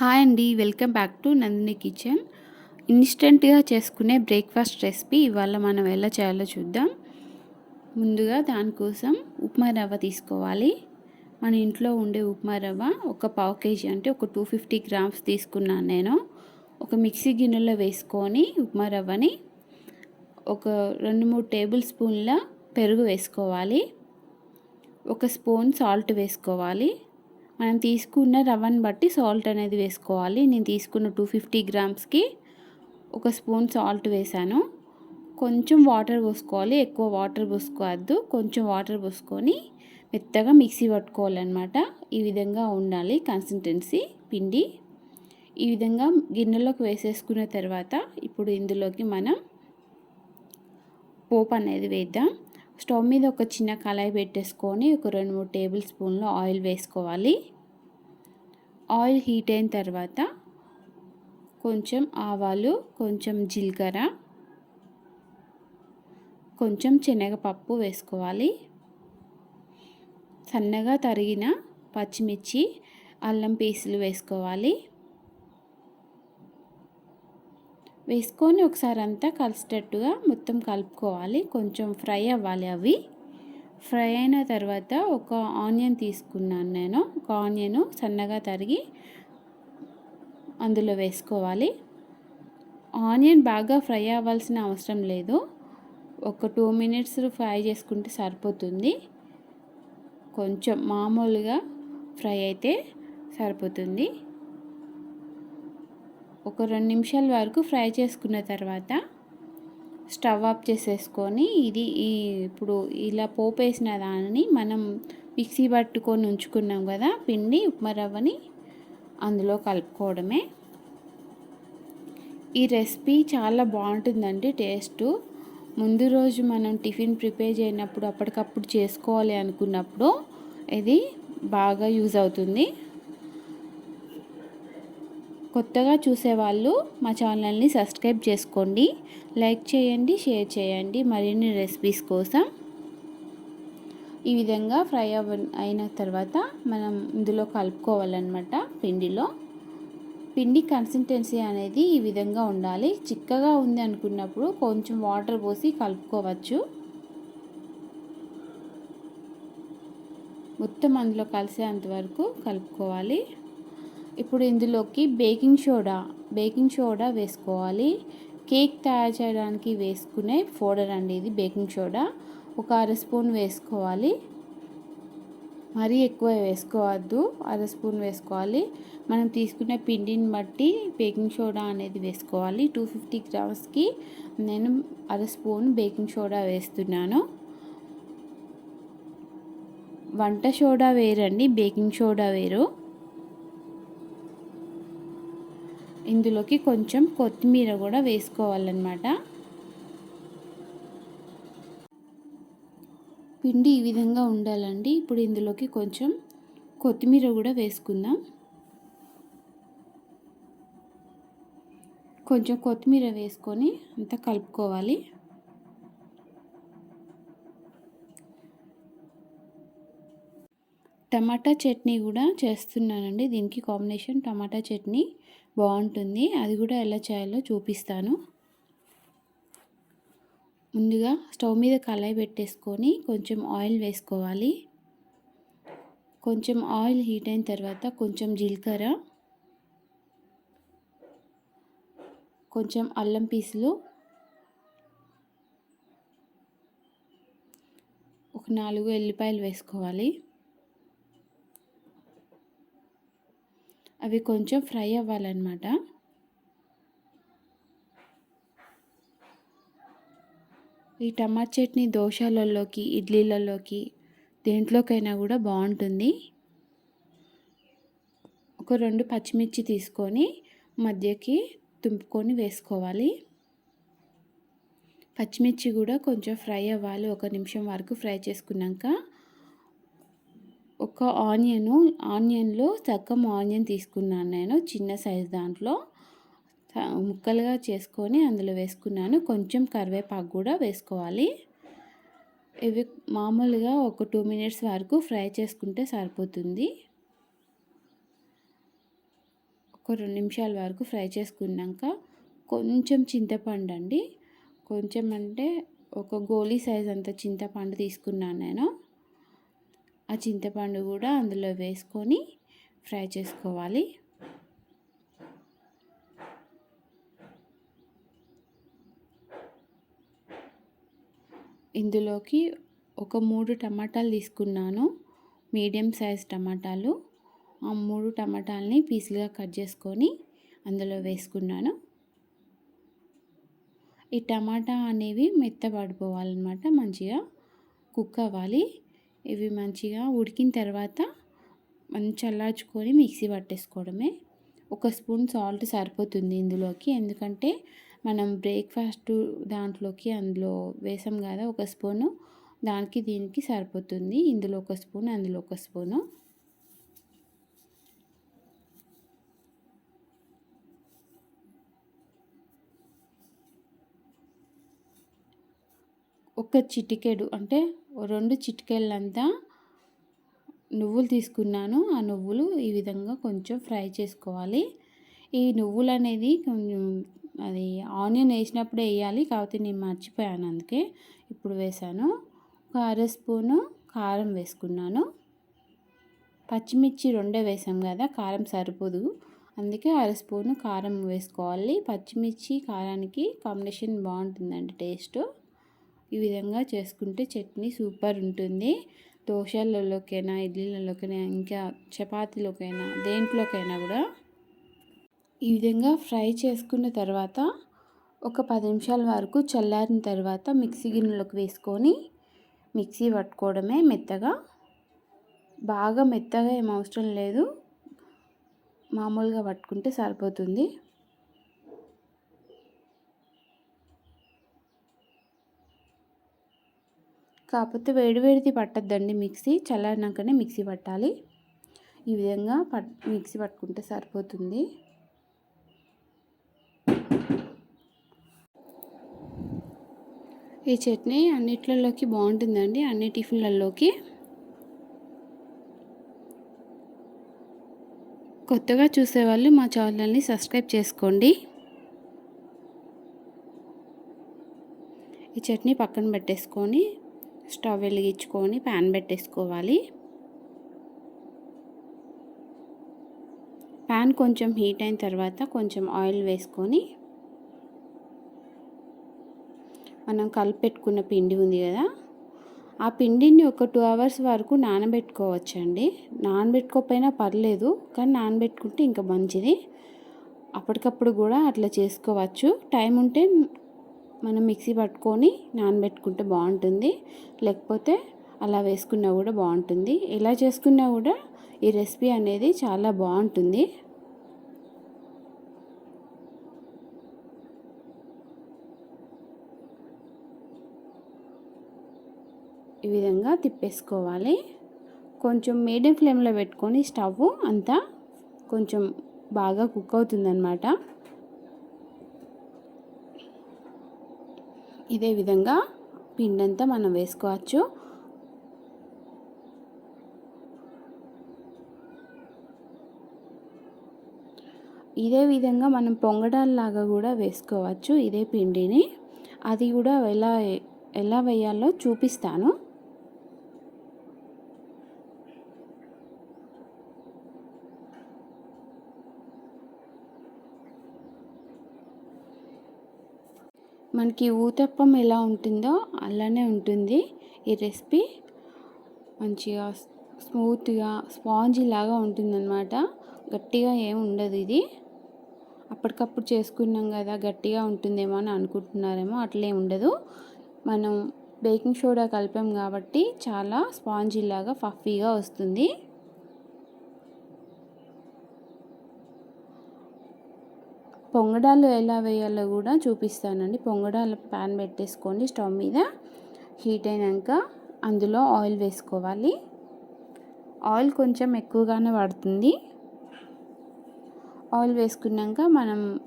Hi అండి welcome back to Nandini kitchen. ఇన్స్టెంట్గా చేసుకునే బ్రేక్ఫాస్ట్ రెసిపీ ఇవాళ మనం ఎలా చేయాలో చూద్దాం. ముందుగా దానికోసం ఉప్మా రవ్వ తీసుకోవాలి. మన ఇంట్లో ఉండే ఉప్మా రవ్వ ఒక పావు కేజీ అంటే ఒక టూ ఫిఫ్టీ గ్రామ్స్ తీసుకున్నాను నేను. ఒక మిక్సీ గిన్నెలో వేసుకొని ఉప్మా రవ్వని ఒక రెండు మూడు టేబుల్ స్పూన్ల పెరుగు వేసుకోవాలి. ఒక స్పూన్ సాల్ట్ వేసుకోవాలి. మనం తీసుకున్న రవ్వను బట్టి సాల్ట్ అనేది వేసుకోవాలి. నేను తీసుకున్న టూ ఫిఫ్టీ గ్రామ్స్కి ఒక స్పూన్ సాల్ట్ వేసాను. కొంచెం వాటర్ పోసుకోవాలి. ఎక్కువ వాటర్ పోసుకోవద్దు. కొంచెం వాటర్ పోసుకొని మెత్తగా మిక్సీ పట్టుకోవాలన్నమాట. ఈ విధంగా ఉండాలి కన్సిస్టెన్సీ పిండి. ఈ విధంగా గిన్నెలోకి వేసేసుకున్న తర్వాత ఇప్పుడు ఇందులోకి మనం పోపు అనేది వేద్దాం. స్టవ్ మీద ఒక చిన్న కళాయి పెట్టేసుకొని ఒక రెండు మూడు టేబుల్ స్పూన్లు ఆయిల్ వేసుకోవాలి. ఆయిల్ హీట్ అయిన తర్వాత కొంచెం ఆవాలు కొంచెం జీలకర్ర కొంచెం శనగపప్పు వేసుకోవాలి. సన్నగా తరిగిన పచ్చిమిర్చి అల్లం పీసులు వేసుకోవాలి. వేసుకొని ఒకసారి అంతా కలిసేటట్టుగా మొత్తం కలుపుకోవాలి. కొంచెం ఫ్రై అవ్వాలి అవి. ఫ్రై అయిన తర్వాత ఒక ఆనియన్ తీసుకున్నాను నేను. ఒక ఆనియన్ సన్నగా తరిగి అందులో వేసుకోవాలి. ఆనియన్ బాగా ఫ్రై అవ్వాల్సిన అవసరం లేదు. ఒక టూ మినిట్స్ ఫ్రై చేసుకుంటే సరిపోతుంది. కొంచెం మామూలుగా ఫ్రై అయితే సరిపోతుంది. ఒక రెండు నిమిషాల వరకు ఫ్రై చేసుకున్న తర్వాత స్టవ్ ఆఫ్ చేసేసుకొని ఇది ఈ ఇప్పుడు ఇలా పోపు వేసిన దానిని మనం మిక్సీ పట్టుకొని ఉంచుకున్నాం కదా పిండి ఉప్మా రవ్వని అందులో కలుపుకోవడమే. ఈ రెసిపీ చాలా బాగుంటుందండి టేస్ట్. ముందు రోజు మనం టిఫిన్ ప్రిపేర్ చేయనప్పుడు అప్పటికప్పుడు చేసుకోవాలి అనుకున్నప్పుడు ఇది బాగా యూజ్ అవుతుంది. కొత్తగా చూసేవాళ్ళు మా ఛానల్ని సబ్స్క్రైబ్ చేసుకోండి. లైక్ చేయండి షేర్ చేయండి. మరిన్ని రెసిపీస్ కోసం ఈ విధంగా ఫ్రై అవ అయిన తర్వాత మనం ఇందులో కలుపుకోవాలన్నమాట పిండిలో. పిండి కన్సిస్టెన్సీ అనేది ఈ విధంగా ఉండాలి. చిక్కగా ఉంది అనుకున్నప్పుడు కొంచెం వాటర్ పోసి కలుపుకోవచ్చు. మొత్తం అందులో కలిసేంత వరకు కలుపుకోవాలి. ఇప్పుడు ఇందులోకి బేకింగ్ సోడా బేకింగ్ సోడా వేసుకోవాలి. కేక్ తయారు చేయడానికి వేసుకునే పౌడర్ అండి ఇది బేకింగ్ సోడా. ఒక అర స్పూన్ వేసుకోవాలి. మరీ ఎక్కువ వేసుకోవద్దు అర స్పూన్ వేసుకోవాలి. మనం తీసుకునే పిండిని బట్టి బేకింగ్ సోడా అనేది వేసుకోవాలి. టూ ఫిఫ్టీ గ్రామ్స్కి నేను అర స్పూన్ బేకింగ్ సోడా వేస్తున్నాను. వంట సోడా వేరండి బేకింగ్ సోడా వేరు. ఇందులోకి కొంచెం కొత్తిమీర కూడా వేసుకోవాలన్నమాట. పిండి ఈ విధంగా ఉండాలండి. ఇప్పుడు ఇందులోకి కొంచెం కొత్తిమీర కూడా వేసుకుందాం. కొంచెం కొత్తిమీర వేసుకొని అంతా కలుపుకోవాలి. టమాటా చట్నీ కూడా చేస్తున్నానండి. దీనికి కాంబినేషన్ టమాటా చట్నీ బాగుంటుంది. అది కూడా ఎలా చేయాలో చూపిస్తాను. ముందుగా స్టవ్ మీద కళాయి పెట్టేసుకొని కొంచెం ఆయిల్ వేసుకోవాలి. కొంచెం ఆయిల్ హీట్ అయిన తర్వాత కొంచెం జీలకర్ర కొంచెం అల్లం పీసులు ఒక నాలుగు ఎల్లిపాయలు వేసుకోవాలి. అవి కొంచెం ఫ్రై అవ్వాలన్నమాట. ఈ టమాటా చట్నీ దోశలలోకి ఇడ్లీలలోకి దేంట్లోకైనా కూడా బాగుంటుంది. ఒక రెండు పచ్చిమిర్చి తీసుకొని మధ్యకి తుంపుకొని వేసుకోవాలి. పచ్చిమిర్చి కూడా కొంచెం ఫ్రై అవ్వాలి. ఒక నిమిషం వరకు ఫ్రై చేసుకున్నాక ఒక ఆనియను ఆనియన్లో సగం ఆనియన్ తీసుకున్నాను నేను చిన్న సైజ్ దాంట్లో. ముక్కలుగా చేసుకొని అందులో వేసుకున్నాను. కొంచెం కరివేపాకు కూడా వేసుకోవాలి. ఇవి మామూలుగా ఒక టూ మినిట్స్ వరకు ఫ్రై చేసుకుంటే సరిపోతుంది. ఒక రెండు నిమిషాల వరకు ఫ్రై చేసుకున్నాక కొంచెం చింతపండు అండి. కొంచెం అంటే ఒక గోళీ సైజ్ అంత చింతపండు తీసుకున్నాను నేను. ఆ చింతపండు కూడా అందులో వేసుకొని ఫ్రై చేసుకోవాలి. ఇందులోకి ఒక మూడు టమాటాలు తీసుకున్నాను. మీడియం సైజ్ టమాటాలు. ఆ మూడు టమాటాలని పీసులుగా కట్ చేసుకొని అందులో వేసుకున్నాను. ఈ టమాటా అనేవి మెత్తబడిపోవాలన్నమాట మంచిగా కుక్ అవ్వాలి ఇవి మంచిగా ఉడికిన తర్వాత మంచి చల్లార్చుకొని మిక్సీ పట్టేసుకోవడమే. ఒక స్పూన్ సాల్ట్ సరిపోతుంది ఇందులోకి. ఎందుకంటే మనం బ్రేక్ఫాస్ట్ దాంట్లోకి అందులో వేసాం కదా ఒక స్పూను. దానికి దీనికి సరిపోతుంది. ఇందులో ఒక స్పూన్ అందులో ఒక స్పూను. ఒక చిటికెడు అంటే రెండు చిటికెళ్ళంతా నువ్వులు తీసుకున్నాను. ఆ నువ్వులు ఈ విధంగా కొంచెం ఫ్రై చేసుకోవాలి. ఈ నువ్వులు అనేది కొంచెం అది ఆనియన్ వేసినప్పుడే వేయాలి కాకపోతే నేను మర్చిపోయాను అందుకే ఇప్పుడు వేసాను ఒక అర స్పూను కారం వేసుకున్నాను. పచ్చిమిర్చి రెండే వేసాం కదా కారం సరిపోదు. అందుకే అర స్పూను కారం వేసుకోవాలి. పచ్చిమిర్చి కారానికి కాంబినేషన్ బాగుంటుందండి టేస్ట్. ఈ విధంగా చేసుకుంటే చట్నీ సూపర్ ఉంటుంది. దోశలలోకైనా ఇడ్లీలలోకైనా ఇంకా చపాతీలోకైనా దేంట్లోకైనా కూడా. ఈ విధంగా ఫ్రై చేసుకున్న తర్వాత ఒక పది నిమిషాల వరకు చల్లారిన తర్వాత మిక్సీ గిన్నెలోకి వేసుకొని మిక్సీ పట్టుకోవడమే మెత్తగా. బాగా మెత్తగా ఏం అవసరం లేదు. మామూలుగా పట్టుకుంటే సరిపోతుంది. కాకపోతే వేడివేడిది పట్టద్దండి మిక్సీ. చల్లారినాకనే మిక్సీ పట్టాలి. ఈ విధంగా పట్ మిక్సీ పట్టుకుంటే సరిపోతుంది. ఈ చట్నీ అన్నిట్లలోకి బాగుంటుందండి. అన్ని టిఫిన్లలోకి. కొత్తగా చూసేవాళ్ళు మా ఛానల్ని సబ్స్క్రైబ్ చేసుకోండి. ఈ చట్నీ పక్కన పెట్టేసుకొని స్టవ్ వెలిగించుకొని ప్యాన్ పెట్టేసుకోవాలి. ప్యాన్ కొంచెం హీట్ అయిన తర్వాత కొంచెం ఆయిల్ వేసుకొని మనం కలిపెట్టుకున్న పిండి ఉంది కదా ఆ పిండిని ఒక టూ అవర్స్ వరకు నానబెట్టుకోవచ్చండి. నానబెట్టుకోకపోయినా పర్లేదు కానీ నానబెట్టుకుంటే ఇంకా మంచిది. అప్పటికప్పుడు కూడా అట్లా చేసుకోవచ్చు. టైం ఉంటే మనం మిక్సీ పట్టుకొని నానబెట్టుకుంటే బాగుంటుంది. లేకపోతే అలా వేసుకున్నా కూడా బాగుంటుంది. ఎలా చేసుకున్నా కూడా ఈ రెసిపీ అనేది చాలా బాగుంటుంది. ఈ విధంగా తిప్పేసుకోవాలి. కొంచెం మీడియం ఫ్లేమ్లో పెట్టుకొని స్టవ్ అంతా కొంచెం బాగా కుక్ అవుతుందన్నమాట. ఇదే విధంగా పిండంతా మనం వేసుకోవచ్చు. ఇదే విధంగా మనం పొంగడాల్లాగా కూడా వేసుకోవచ్చు ఇదే పిండిని. అది కూడా ఎలా ఎలా వేయాలో చూపిస్తాను. మనకి ఊతప్పం ఎలా ఉంటుందో అలానే ఉంటుంది. ఈ రెసిపీ మంచిగా స్మూత్గా స్పాంజీ లాగా ఉంటుందన్నమాట. గట్టిగా ఏమి ఉండదు ఇది. అప్పటికప్పుడు చేసుకున్నాం కదా గట్టిగా ఉంటుందేమో అని అనుకుంటున్నారేమో అట్లే ఉండదు. మనం బేకింగ్ సోడా కలిపాం కాబట్టి చాలా స్పాంజీ లాగా ఫఫీగా వస్తుంది. పొంగడాలు ఎలా వేయాలో కూడా చూపిస్తానండి. పొంగడాల ప్యాన్ పెట్టేసుకోండి స్టవ్ మీద. హీట్ అయినాక అందులో ఆయిల్ వేసుకోవాలి. ఆయిల్ కొంచెం ఎక్కువగానే పడుతుంది. ఆయిల్ వేసుకున్నాక మనం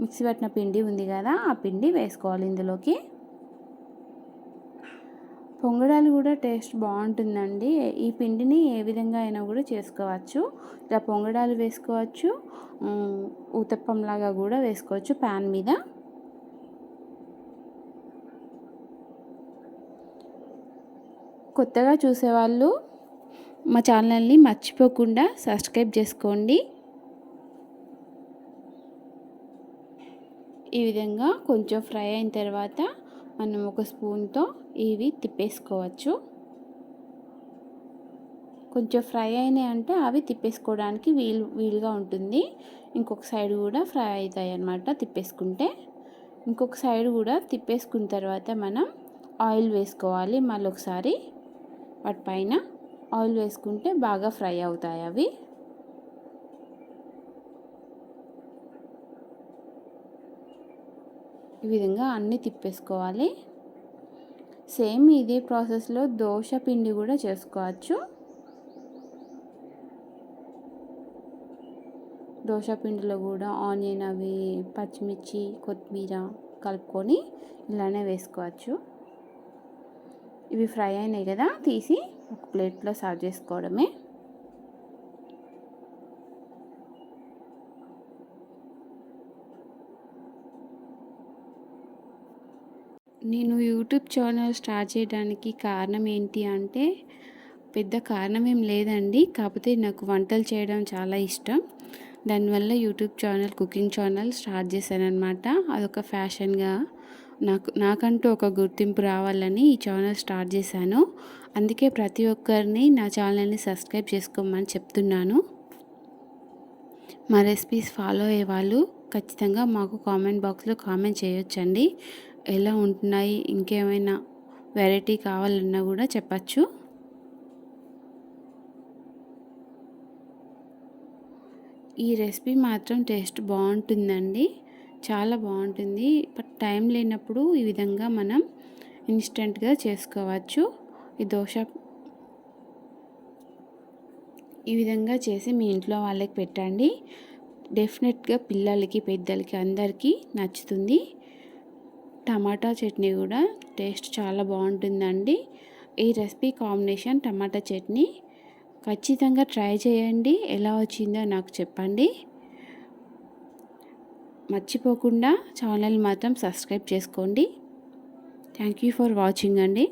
మిక్సీ పట్టిన పిండి ఉంది కదా ఆ పిండి వేసుకోవాలి ఇందులోకి. పొంగడాలు కూడా టేస్ట్ బాగుంటుందండి. ఈ పిండిని ఏ విధంగా అయినా కూడా చేసుకోవచ్చు. ఇలా పొంగడాలు వేసుకోవచ్చు. ఊతప్పంలాగా కూడా వేసుకోవచ్చు ప్యాన్ మీద. కొత్తగా చూసేవాళ్ళు మా ఛానల్ని మర్చిపోకుండా సబ్స్క్రైబ్ చేసుకోండి. ఈ విధంగా కొంచెం ఫ్రై అయిన తర్వాత మనం ఒక స్పూన్తో ఇవి తిప్పేసుకోవచ్చు. కొంచెం ఫ్రై అయినాయి అంటే అవి తిప్పేసుకోవడానికి వీలు వీలుగా ఉంటుంది. ఇంకొక సైడ్ కూడా ఫ్రై అవుతాయి అన్నమాట తిప్పేసుకుంటే. ఇంకొక సైడ్ కూడా తిప్పేసుకున్న తర్వాత మనం ఆయిల్ వేసుకోవాలి మళ్ళీ ఒకసారి వాటిపైన ఆయిల్ వేసుకుంటే బాగా ఫ్రై అవుతాయి అవి. ఈ విధంగా అన్నీ తిప్పేసుకోవాలి. సేమ్ ఇదే ప్రాసెస్లో దోశ పిండి కూడా చేసుకోవచ్చు. దోశ పిండిలో కూడా ఆనియన్ అవి పచ్చిమిర్చి కొత్తిమీర కలుపుకొని ఇలానే వేసుకోవచ్చు. ఇవి ఫ్రై అయినాయి కదా తీసి ఒక ప్లేట్లో సర్వ్ చేసుకోవడమే. నేను యూట్యూబ్ ఛానల్ స్టార్ట్ చేయడానికి కారణం ఏంటి అంటే పెద్ద కారణం ఏం లేదండి. కాకపోతే నాకు వంటలు చేయడం చాలా ఇష్టం. దానివల్ల YouTube channel cooking channel start చేశాను అనమాట అదొక ఫ్యాషన్గా నాకు నాకంటూ ఒక గుర్తింపు రావాలని ఈ ఛానల్ స్టార్ట్ చేశాను. అందుకే ప్రతి ఒక్కరిని నా ఛానల్ని సబ్స్క్రైబ్ చేసుకోమని చెప్తున్నాను. మా రెసిపీస్ ఫాలో అయ్యే వాళ్ళు ఖచ్చితంగా మాకు కామెంట్ బాక్స్లో కామెంట్ చేయొచ్చండి. ఎలా ఉంటున్నాయి? ఇంకేమైనా వెరైటీ కావాలన్నా కూడా చెప్పచ్చు. ఈ రెసిపీ మాత్రం టేస్ట్ బాగుంటుందండి. చాలా బాగుంటుంది. బట్ టైం లేనప్పుడు ఈ విధంగా మనం ఇన్స్టెంట్గా చేసుకోవచ్చు. ఈ దోశ ఈ విధంగా చేసి మీ ఇంట్లో వాళ్ళకి పెట్టండి. డెఫినెట్గా పిల్లలకి పెద్దలకి అందరికీ నచ్చుతుంది. టమాటా చట్నీ కూడా టేస్ట్ చాలా బాగుంటుందండి. ఈ రెసిపీ కాంబినేషన్ టమాటా చట్నీ. ఖచ్చితంగా ట్రై చేయండి. ఎలా వచ్చిందో నాకు చెప్పండి. మర్చిపోకుండా ఛానల్ మాత్రం సబ్స్క్రైబ్ చేసుకోండి. థ్యాంక్ యూ ఫర్ వాచింగ్ అండి.